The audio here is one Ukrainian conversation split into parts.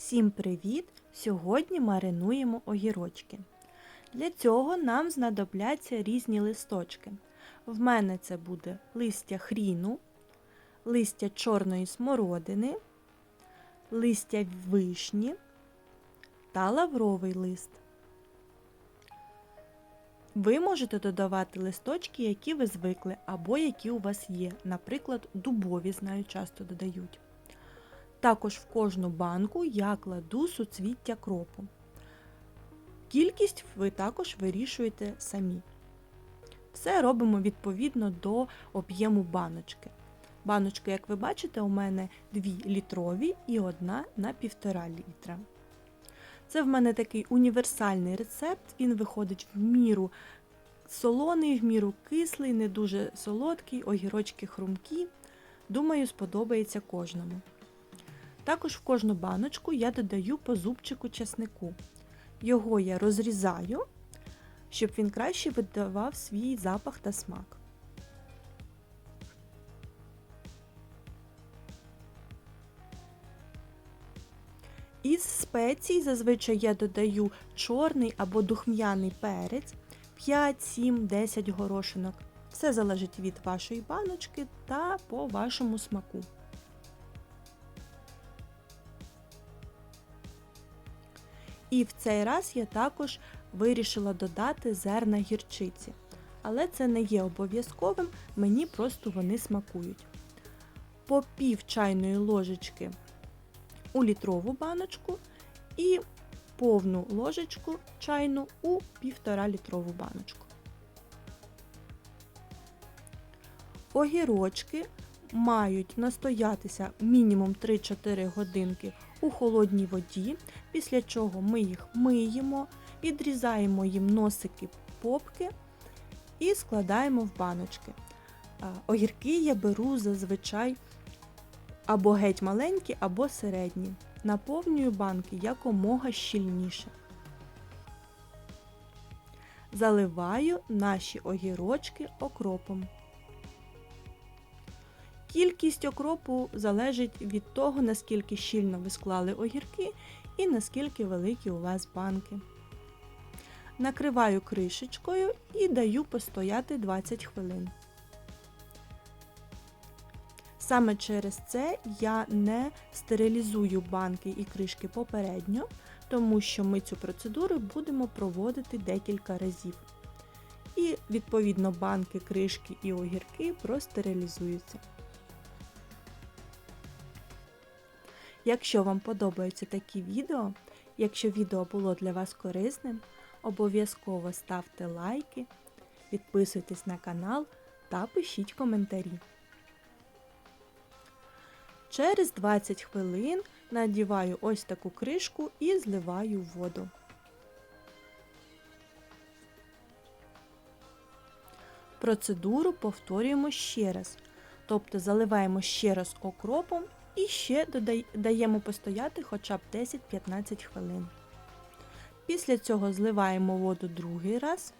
Всім привіт! Сьогодні маринуємо огірочки. Для цього нам знадобляться різні листочки. В мене це буде листя хріну, листя чорної смородини, листя вишні та лавровий лист. Ви можете додавати листочки, які ви звикли, або які у вас є. Наприклад, дубові, знаю, часто додають. Також в кожну банку я кладу суцвіття кропу. Кількість ви також вирішуєте самі. Все робимо відповідно до об'єму баночки. Баночки, як ви бачите, у мене 2 літрові і одна на 1,5 літра. Це в мене такий універсальний рецепт, він виходить в міру солоний, в міру кислий, не дуже солодкий, огірочки хрумкі. Думаю, сподобається кожному. Також в кожну баночку я додаю по зубчику чеснику. Його я розрізаю, щоб він краще видавав свій запах та смак. Із спецій зазвичай я додаю чорний або духм'яний перець 5, 7, 10 горошинок. Все залежить від вашої баночки та по вашому смаку. І в цей раз я також вирішила додати зерна гірчиці. Але це не є обов'язковим, мені просто вони смакують. По пів чайної ложечки у літрову баночку і повну ложечку чайну у півтора літрову баночку. Огірочки мають настоятися мінімум 3-4 годинки у холодній воді, після чого ми їх миємо, відрізаємо їм носики попки і складаємо в баночки. Огірки я беру зазвичай або геть маленькі, або середні. Наповнюю банки якомога щільніше. Заливаю наші огірочки окропом. Кількість окропу залежить від того, наскільки щільно ви склали огірки і наскільки великі у вас банки. Накриваю кришечкою і даю постояти 20 хвилин. Саме через це я не стерилізую банки і кришки попередньо, тому що ми цю процедуру будемо проводити декілька разів. І, відповідно, банки, кришки і огірки простерилізуються. Якщо вам подобаються такі відео, якщо відео було для вас корисним, обов'язково ставте лайки, підписуйтесь на канал та пишіть коментарі. Через 20 хвилин надіваю ось таку кришку і зливаю воду. Процедуру повторюємо ще раз. Тобто заливаємо ще раз окропом і ще даємо постояти хоча б 10-15 хвилин. Після цього зливаємо воду другий раз.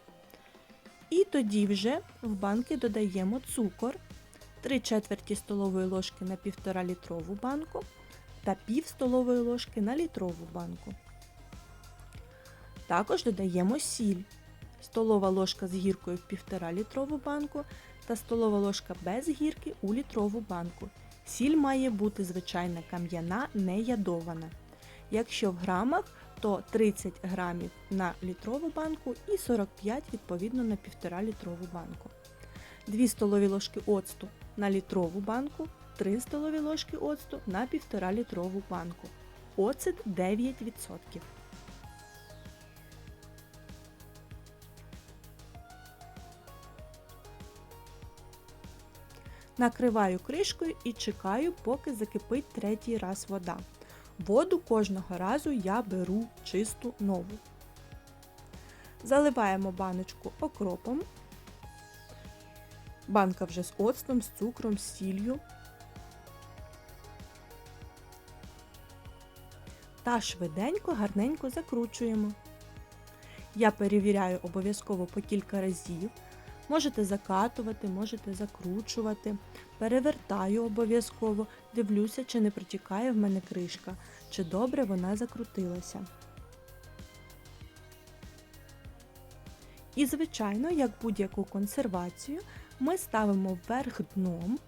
І тоді вже в банки додаємо цукор 3 четверті столової ложки на 1,5 літрову банку та пів столової ложки на літрову банку. Також додаємо сіль. Столова ложка з гіркою в 1,5 літрову банку та столова ложка без гірки у літрову банку. Сіль має бути звичайна кам'яна, не ядована. Якщо в грамах, то 30 грамів на літрову банку і 45 відповідно на 1,5 літрову банку. 2 столові ложки оцту на літрову банку, 3 столові ложки оцту на 1,5 літрову банку. Оцет 9%. Накриваю кришкою і чекаю, поки закипить третій раз вода. Воду кожного разу я беру чисту нову. Заливаємо баночку окропом. Банка вже з оцтом, з цукром, з сіллю. Та швиденько, гарненько закручуємо. Я перевіряю обов'язково по кілька разів. Можете закатувати, можете закручувати. Перевертаю обов'язково, дивлюся, чи не протікає в мене кришка, чи добре вона закрутилася. І, звичайно, як будь-яку консервацію, ми ставимо вверх дном,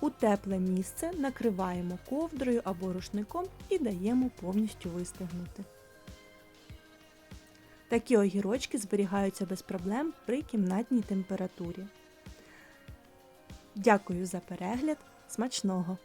у тепле місце накриваємо ковдрою або рушником і даємо повністю вистигнути. Такі огірочки зберігаються без проблем при кімнатній температурі. Дякую за перегляд. Смачного!